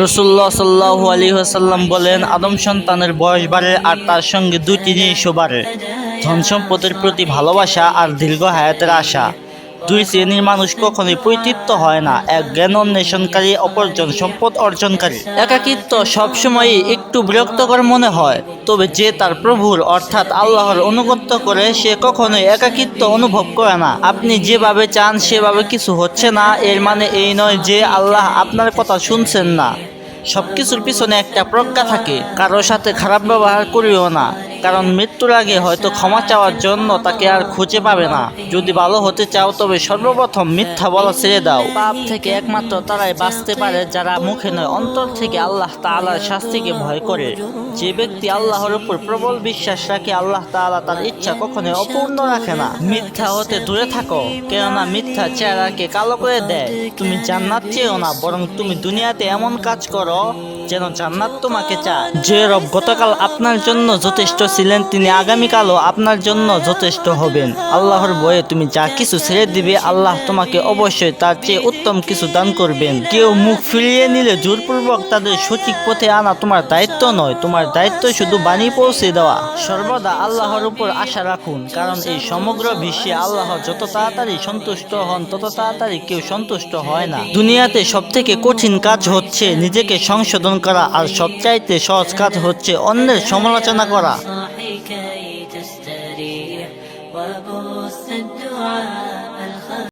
রসুল্লাহ সাল্লাহ আলী হাসাল্লাম বলেন, আদম সন্তানের বয়স বাড়ে আর তার সঙ্গে দুটি জিনিসও বাড়ে। ধন সম্পদের প্রতি ভালোবাসা আর দীর্ঘ হায়াতের আশা। দুই শ্রেণির মানুষ কখনোই পৈতৃত্ব হয় না। এক জ্ঞান অন্বেষণকারী অপরজন সম্পদ অর্জনকারী। একাকিত্ব সবসময়ই একটু বিরক্তকর মনে হয়, তবে যে তার প্রভুর অর্থাৎ আল্লাহর অনুগত্য করে, সে কখনোই একাকিত্ব অনুভব করে না। আপনি যেভাবে চান, সেভাবে কিছু হচ্ছে না। এর মানে এই নয় যে আল্লাহ আপনার কথা শুনছেন না। সবকিছুর পিছনে একটা প্রজ্ঞা থাকে। কারোর সাথে খারাপ ব্যবহার করিও না। কারণ মৃত্যুর আগে হয়তো ক্ষমা চাওয়ার জন্য তাকে আর খুঁজে পাবে না। যদি ভালো হতে চাও, তবে সর্বপ্রথম মিথ্যা বলা ছেড়ে দাও। পাপ থেকে একমাত্র তারাই বাঁচতে পারে, যারা মুখে নয়, অন্তর থেকে আল্লাহ তাআলার শাস্তিকে ভয় করে। যে ব্যক্তি আল্লাহর উপর প্রবল বিশ্বাস রাখে, আল্লাহ তাআলা তার ইচ্ছা কখনোই অপূর্ণ রাখে না। মিথ্যা হতে দূরে থাকো, কেননা মিথ্যা চেহারাকে কালো করে দেয়। তুমি জান্নাত চেয়েও না, বরং তুমি দুনিয়াতে এমন কাজ করো যেন জান্নাত তোমাকে চায়। যে রব গতকাল আপনার জন্য যথেষ্ট ছিলেন তিনি আগামীকালও আপনার জন্য যথেষ্ট হবেন। আল্লাহর বয়ে তুমি যা কিছু ছেড়ে দিবে, আল্লাহ তোমাকে অবশ্যই তার চেয়ে উত্তম কিছু দান করবেন। কেউ মুখ ফিরিয়ে নিলে জোরপূর্বক তাদের সঠিক পথে আনা তোমার দায়িত্ব নয়। তোমার দায়িত্ব শুধু বাণী পৌঁছে দেওয়া। সর্বদা আল্লাহর উপর আশা রাখুন, কারণ এই সমগ্র বিশ্বে আল্লাহ যত তাড়াতাড়ি সন্তুষ্ট হন, তত তাড়াতাড়ি কেউ সন্তুষ্ট হয় না। দুনিয়াতে সব থেকে কঠিন কাজ হচ্ছে নিজেকে সংশোধন করা, আর সবচাইতে সহজ কাজ হচ্ছে অন্যের সমালোচনা করা। وبث الدعاء الخير.